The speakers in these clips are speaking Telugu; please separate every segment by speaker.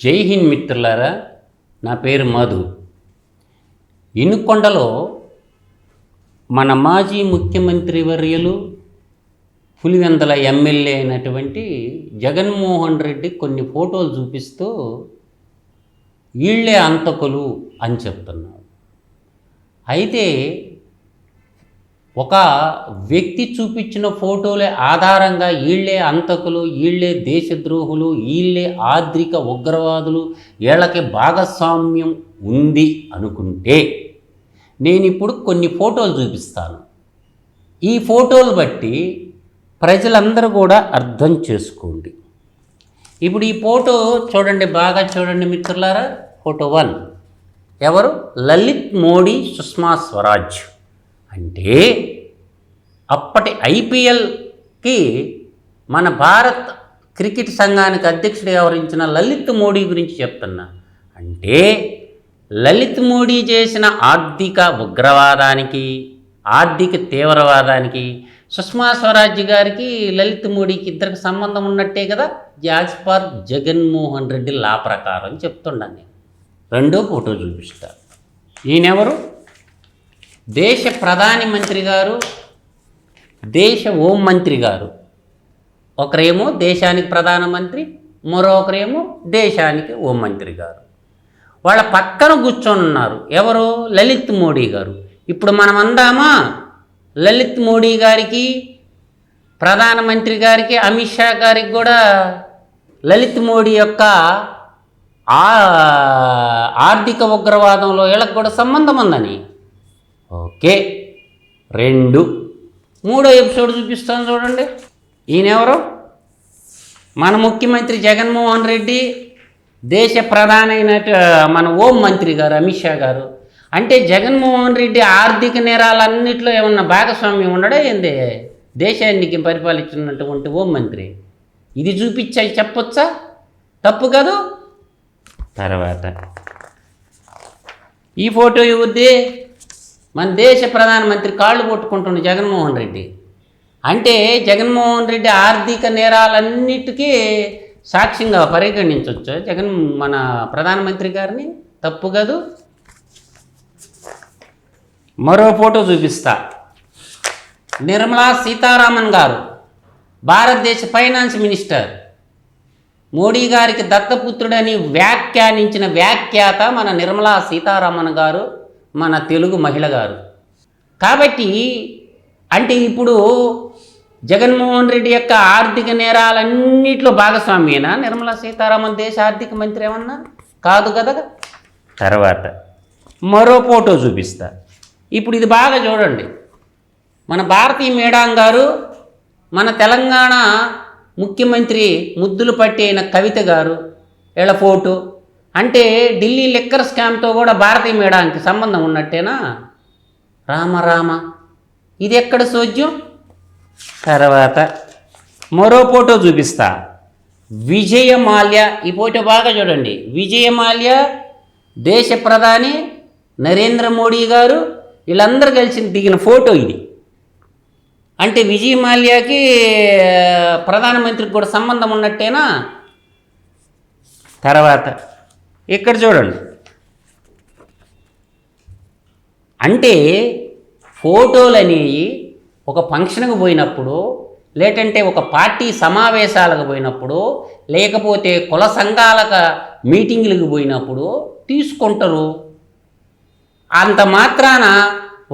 Speaker 1: జై హింద్ మిత్రులారా నా పేరు మధు. ఇనుకొండలో మన మాజీ ముఖ్యమంత్రి వర్యులు పులివెందల ఎమ్మెల్యే అయినటువంటి జగన్మోహన్ రెడ్డి కొన్ని ఫోటోలు చూపిస్తూ వీళ్ళే అంతకులు అని చెప్తున్నారు. అయితే ఒక వ్యక్తి చూపించిన ఫోటోలే ఆధారంగా వీళ్ళే అంతకులు వీళ్ళే దేశద్రోహులు వీళ్ళే ఆద్రిక ఉగ్రవాదులు వీళ్ళకి భాగస్వామ్యం ఉంది అనుకుంటే నేను ఇప్పుడు కొన్ని ఫోటోలు చూపిస్తాను. ఈ ఫోటోలు బట్టి ప్రజలందరూ కూడా అర్థం చేసుకోండి. ఇప్పుడు ఈ ఫోటో చూడండి బాగా చూడండి మిత్రులారా. Photo one. ఎవరు? లలిత్ మోడీ సుష్మా స్వరాజ్. అంటే అప్పటి ఐపీఎల్కి మన భారత్ క్రికెట్ సంఘానికి అధ్యక్షుడు వ్యవహరించిన లలిత్ మోడీ గురించి చెప్తున్నా. అంటే లలిత్ మోడీ చేసిన ఆర్థిక ఉగ్రవాదానికి ఆర్థిక తీవ్రవాదానికి సుష్మా స్వరాజ్ గారికి లలిత్ మోడీకి ఇద్దరికి సంబంధం ఉన్నట్టే కదా? జాస్పర్ జగన్మోహన్ రెడ్డి లా ప్రకారం చెప్తున్నాను నేను. రెండో ఫోటో చూపిస్తా. ఈయనెవరు? దేశ ప్రధాని మంత్రి గారు దేశ హోం మంత్రి గారు. ఒకరేమో దేశానికి ప్రధానమంత్రి మరొకరేమో దేశానికి హోం మంత్రి గారు. వాళ్ళ పక్కన కూర్చొని ఉన్నారు. ఎవరు? లలిత్ మోడీ గారు. ఇప్పుడు మనం అందామా? లలిత్ మోడీ గారికి ప్రధానమంత్రి గారికి అమిత్ షా గారికి కూడా లలిత్ మోడీ యొక్క ఆర్థిక ఉగ్రవాదంలో వీళ్ళకి కూడా సంబంధం ఉందని. ఓకే. రెండు. మూడో ఎపిసోడ్ చూపిస్తాను చూడండి. ఈయనెవరు? మన ముఖ్యమంత్రి జగన్మోహన్ రెడ్డి దేశ ప్రధానైన మన హోం మంత్రి గారు అమిత్ షా గారు. అంటే జగన్మోహన్ రెడ్డి ఆర్థిక నేరాలన్నింటిలో ఏమన్నా భాగస్వామ్యం ఉండడా ఏంది? దేశానికి పరిపాలించినటువంటి హోం మంత్రి. ఇది చూపించా చెప్పొచ్చా? తప్పు కాదు? తర్వాత. ఈ ఫోటో ఇవ్వద్ది. మన దేశ ప్రధానమంత్రి కాళ్ళు కొట్టుకుంటుండే జగన్మోహన్ రెడ్డి. అంటే జగన్మోహన్ రెడ్డి ఆర్థిక నేరాలన్నిటికీ సాక్ష్యంగా పరిగణించవచ్చు జగన్ మన ప్రధానమంత్రి గారిని? తప్పు కాదు. మరో ఫోటో చూపిస్తా. నిర్మలా సీతారామన్ గారు భారతదేశ ఫైనాన్స్ మినిస్టర్. మోడీ గారికి దత్తపుత్రుడని వ్యాఖ్యానించిన వ్యాఖ్యాత మన నిర్మలా సీతారామన్ గారు. మన తెలుగు మహిళ గారు. కాబట్టి అంటే ఇప్పుడు జగన్మోహన్ రెడ్డి యొక్క ఆర్థిక నేరాలన్నింటిలో భాగస్వామ్యేనా? నిర్మలా సీతారామన్ దేశ ఆర్థిక మంత్రి ఏమన్నా? కాదు కదా? తర్వాత మరో ఫోటో చూపిస్తా. ఇప్పుడు ఇది బాగా చూడండి. మన భారతీయ మేడాం గారు మన తెలంగాణ ముఖ్యమంత్రి ముద్దులు పట్టి అయిన కవిత గారు వీళ్ళ ఫోటో అంటే ఢిల్లీ లిక్కర్ స్కామ్తో కూడా భారతీయ మేడానికి సంబంధం ఉన్నట్టేనా? రామ రామ. ఇది ఎక్కడ సోజ్యం? తర్వాత మరో ఫోటో చూపిస్తా. విజయమాల్య. ఈ ఫోటో బాగా చూడండి. విజయమాల్య దేశ ప్రధాని నరేంద్ర మోడీ గారు వీళ్ళందరూ కలిసి దిగిన ఫోటో ఇది. అంటే విజయమాల్యాకి ప్రధానమంత్రికి కూడా సంబంధం ఉన్నట్టేనా? తర్వాత ఇక్కడ చూడండి. అంటే ఫోటోలు అనేవి ఒక ఫంక్షన్కి పోయినప్పుడు లేదంటే ఒక పార్టీ సమావేశాలకు పోయినప్పుడు లేకపోతే కుల సంఘాలకు మీటింగులకు పోయినప్పుడు తీసుకుంటారు. అంత మాత్రాన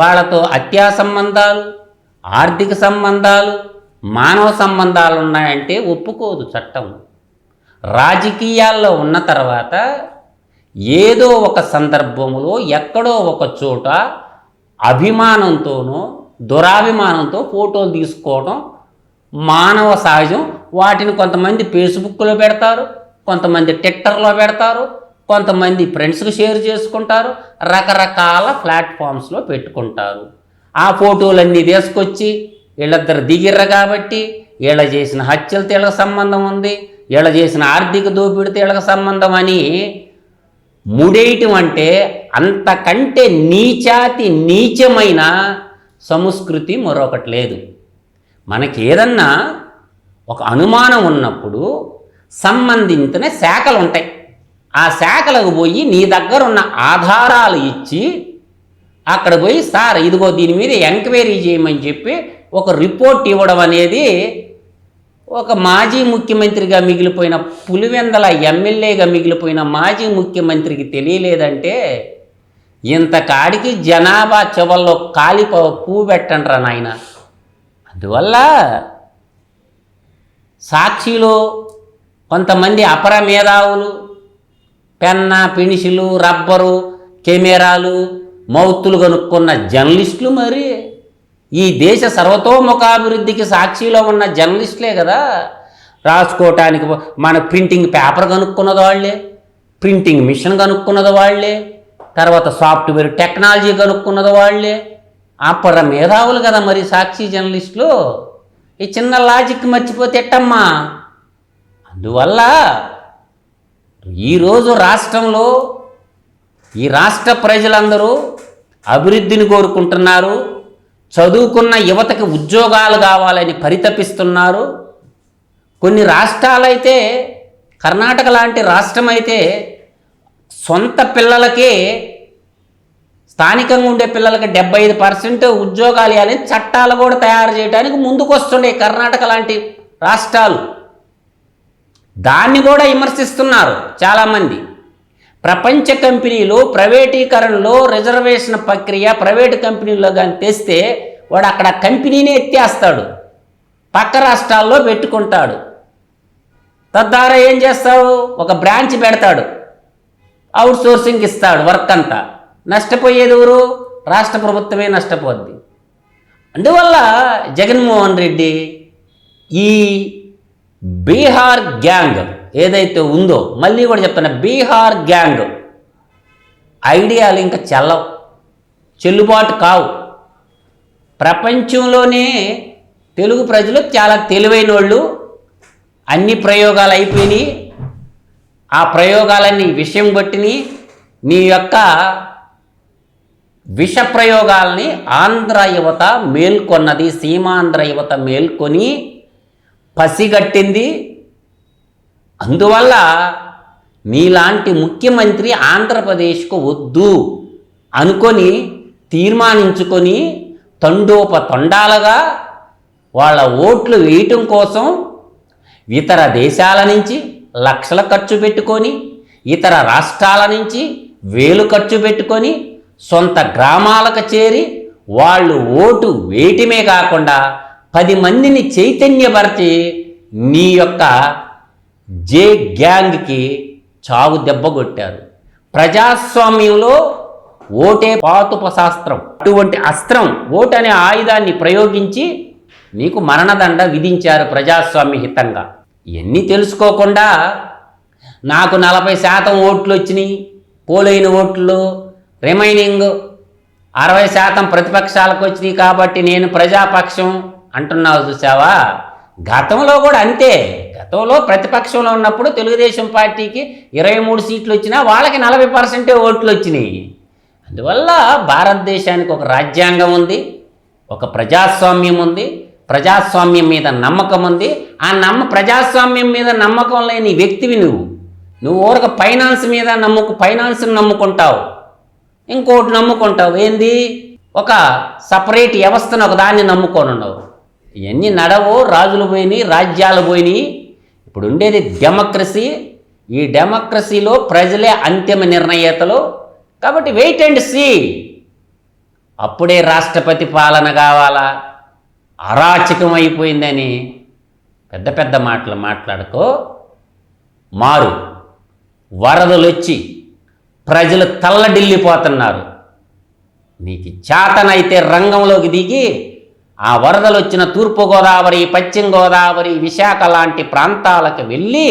Speaker 1: వాళ్ళతో అత్యా సంబంధాలు ఆర్థిక సంబంధాలు మానవ సంబంధాలు ఉన్నాయంటే ఒప్పుకోదు చట్టం. రాజకీయాల్లో ఉన్న తర్వాత ఏదో ఒక సందర్భంలో ఎక్కడో ఒక చోట అభిమానంతోనో దురాభిమానంతో ఫోటోలు తీసుకోవడం మానవ సహజం. వాటిని కొంతమంది ఫేస్బుక్లో పెడతారు కొంతమంది ట్విట్టర్లో పెడతారు కొంతమంది ఫ్రెండ్స్కి షేర్ చేసుకుంటారు రకరకాల ప్లాట్ఫామ్స్లో పెట్టుకుంటారు. ఆ ఫోటోలన్నీ తీసుకొచ్చి వీళ్ళిద్దరు దిగిర్రు కాబట్టి వీళ్ళ చేసిన హత్యలతో వీళ్ళకి సంబంధం ఉంది వీళ్ళ చేసిన ఆర్థిక దోపిడితో వీళ్ళకి సంబంధం అని ముడేయటం అంటే అంతకంటే నీచాతి నీచమైన సంస్కృతి మరొకటి లేదు. మనకి ఏదన్నా ఒక అనుమానం ఉన్నప్పుడు సంబంధించిన శాఖలు ఉంటాయి. ఆ శాఖలకు పోయి నీ దగ్గర ఉన్న ఆధారాలు ఇచ్చి అక్కడ పోయి సార్ ఇదిగో దీని మీద ఎంక్వైరీ చేయమని చెప్పి ఒక రిపోర్ట్ ఇవ్వడం అనేది ఒక మాజీ ముఖ్యమంత్రిగా మిగిలిపోయిన పులివెందల ఎమ్మెల్యేగా మిగిలిపోయిన మాజీ ముఖ్యమంత్రికి తెలియలేదంటే ఇంతకాడికి జనాభా చెవల్లో కాలిప పువ్వు పెట్టండ్రా నాయన. అందువల్ల సాక్షిలో కొంతమంది అపర మేధావులు పెన్న పెన్సిలు రబ్బరు కెమెరాలు మౌతులు కనుక్కున్న జర్నలిస్టులు మరి ఈ దేశ సర్వతోముఖాభివృద్ధికి సాక్షిలో ఉన్న జర్నలిస్టులే కదా. రాసుకోవటానికి మన ప్రింటింగ్ పేపర్ కనుక్కున్నది వాళ్ళే ప్రింటింగ్ మిషన్ కనుక్కున్నది వాళ్ళే తర్వాత సాఫ్ట్వేర్ టెక్నాలజీ కనుక్కున్నది వాళ్ళే అపర మేధావులు కదా మరి సాక్షి జర్నలిస్టులు. ఈ చిన్న లాజిక్ మర్చిపోతే ఎట్టమ్మా? అందువల్ల ఈరోజు రాష్ట్రంలో ఈ రాష్ట్ర ప్రజలందరూ అభివృద్ధిని కోరుకుంటున్నారు. చదువుకున్న యువతకి ఉద్యోగాలు కావాలని పరితపిస్తున్నారు. కొన్ని రాష్ట్రాలైతే కర్ణాటక లాంటి రాష్ట్రం అయితే సొంత పిల్లలకే స్థానికంగా ఉండే పిల్లలకి డెబ్బై ఐదు పర్సెంట్ ఉద్యోగాలు ఇవ్వాలని చట్టాలు కూడా తయారు చేయడానికి ముందుకు వస్తుండే కర్ణాటక లాంటి రాష్ట్రాలు. దాన్ని కూడా విమర్శిస్తున్నారు చాలామంది. ప్రపంచ కంపెనీలు ప్రైవేటీకరణలో రిజర్వేషన్ ప్రక్రియ ప్రైవేటు కంపెనీల్లో కానీ తెస్తే వాడు అక్కడ కంపెనీనే ఎత్తేస్తాడు. పక్క రాష్ట్రాల్లో పెట్టుకుంటాడు. తద్వారా ఏం చేస్తావు? ఒక బ్రాంచ్ పెడతాడు. అవుట్ సోర్సింగ్ ఇస్తాడు వర్క్ అంతా. నష్టపోయేది ఎవరు? రాష్ట్ర ప్రభుత్వమే నష్టపోద్ది. అందువల్ల జగన్మోహన్ రెడ్డి ఈ బీహార్ గ్యాంగ్ ఏదైతే ఉందో మళ్ళీ కూడా చెప్తున్నా బీహార్ గ్యాంగ్. ఐడియాలు ఇంకా చెల్లవు చెల్లుబాటు కావు. ప్రపంచంలోనే తెలుగు ప్రజలు చాలా తెలివైన వాళ్ళు అన్ని ప్రయోగాలు అయిపోయినాయి. ఆ ప్రయోగాలన్నీ విషయం బట్టిని నీ యొక్క విష ప్రయోగాల్ని ఆంధ్ర యువత మేల్కొన్నది సీమాంధ్ర యువత మేల్కొని పసిగట్టింది. అందువల్ల నీలాంటి ముఖ్యమంత్రి ఆంధ్రప్రదేశ్కు వద్దు అనుకొని తీర్మానించుకొని తండోపతండాలుగా వాళ్ళ ఓట్లు వేయటం కోసం ఇతర దేశాల నుంచి లక్షల ఖర్చు పెట్టుకొని ఇతర రాష్ట్రాల నుంచి వేలు ఖర్చు పెట్టుకొని సొంత గ్రామాలకు చేరి వాళ్ళు ఓటు వేయటమే కాకుండా పది మందిని చైతన్యపరిచి నీ యొక్క జే గ్యాంగ్కి చావు దెబ్బ కొట్టారు. ప్రజాస్వామ్యంలో ఓటే పాతుప శాస్త్రం. అటువంటి అస్త్రం ఓటు అనే ఆయుధాన్ని ప్రయోగించి మీకు మరణదండ విధించారు ప్రజాస్వామ్య హితంగా. ఇవన్నీ తెలుసుకోకుండా నాకు నలభై శాతం ఓట్లు వచ్చినాయి. పోలైన ఓట్లు రిమైనింగ్ అరవై శాతం ప్రతిపక్షాలకు వచ్చినాయి కాబట్టి నేను ప్రజాపక్షం అంటున్నావు చూసావా గతంలో కూడా అంతే. గతంలో ప్రతిపక్షంలో ఉన్నప్పుడు తెలుగుదేశం పార్టీకి ఇరవై మూడు సీట్లు వచ్చినా వాళ్ళకి నలభై పర్సెంటే ఓట్లు వచ్చినాయి. అందువల్ల భారతదేశానికి ఒక రాజ్యాంగం ఉంది ఒక ప్రజాస్వామ్యం ఉంది ప్రజాస్వామ్యం మీద నమ్మకం ఉంది. ఆ నమ్మ ప్రజాస్వామ్యం మీద నమ్మకం లేని వ్యక్తివి నువ్వు. నువ్వు ఊరక ఫైనాన్స్ మీద నమ్ముకు ఫైనాన్స్ని నమ్ముకుంటావు. ఇంకోటి నమ్ముకుంటావు. ఏంది? ఒక సపరేట్ వ్యవస్థను ఒక దాన్ని నమ్ముకొని ఉండవు. ఇవన్నీ నడవు రాజులు పోయినాయి రాజ్యాలు పోయినాయి. ఇప్పుడు ఉండేది డెమోక్రసీ. ఈ డెమోక్రసీలో ప్రజలే అంతిమ నిర్ణయేతలు. కాబట్టి వెయిట్ అండ్ సీ. అప్పుడే రాష్ట్రపతి పాలన కావాలా? అరాచకం అయిపోయిందని పెద్ద పెద్ద మాటలు మాట్లాడుకో. మారు. వరదలు వచ్చి ప్రజలు తల్లడిల్లిపోతున్నారు. నీకు చేతనైతే రంగంలోకి దిగి ఆ వరదలు వచ్చిన తూర్పుగోదావరి పశ్చిమ గోదావరి విశాఖ లాంటి ప్రాంతాలకు వెళ్ళి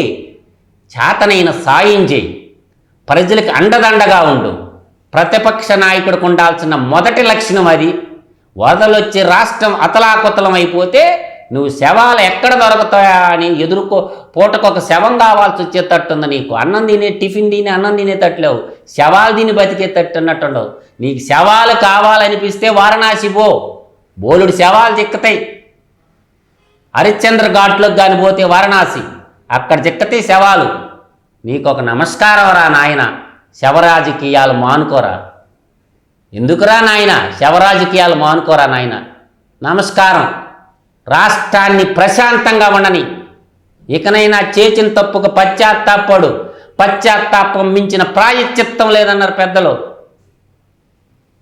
Speaker 1: చేతనైన సాయం చేయి. ప్రజలకు అండదండగా ఉండు. ప్రతిపక్ష నాయకుడికి ఉండాల్సిన మొదటి లక్షణం అది. వరదలు వచ్చి రాష్ట్రం అతలాకుతలం అయిపోతే నువ్వు శవాలు ఎక్కడ దొరుకుతాయా అని ఎదుర్కో పూటకొక శవం కావాల్సి వచ్చేటట్టుంది నీకు. అన్నం తినే టిఫిన్ తిని అన్నం తినేటట్లేవు. శవాలు తిని బతికేటట్టు అన్నట్టుండవు నీకు శవాలు కావాలనిపిస్తే వారణాసి పో. బోలుడు శవాలు చిక్కుతాయి. హరిశ్చంద్ర ఘాట్లోకి కానీ పోతే వారణాసి అక్కడ చిక్కతే శవాలు. నీకు ఒక నమస్కారం రా నాయన శవరాజకీయాలు మానుకోరా. ఎందుకురా నాయన శవరాజకీయాలు మానుకోరా నాయన? నమస్కారం. రాష్ట్రాన్ని ప్రశాంతంగా ఉండని ఇకనైనా చేసిన తప్పుకు పశ్చాత్తాపడు పశ్చాత్తాపం మించిన ప్రాయశ్చిత్తం లేదన్నారు పెద్దలు.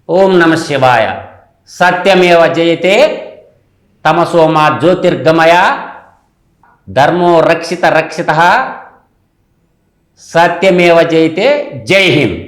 Speaker 1: ఓం నమ శివాయ. సత్యమేవ జయతే తమసోమా జ్యోతిర్గమయ ధర్మో రక్షిత రక్షిత. సత్యమేవ జయతే జై హింద్.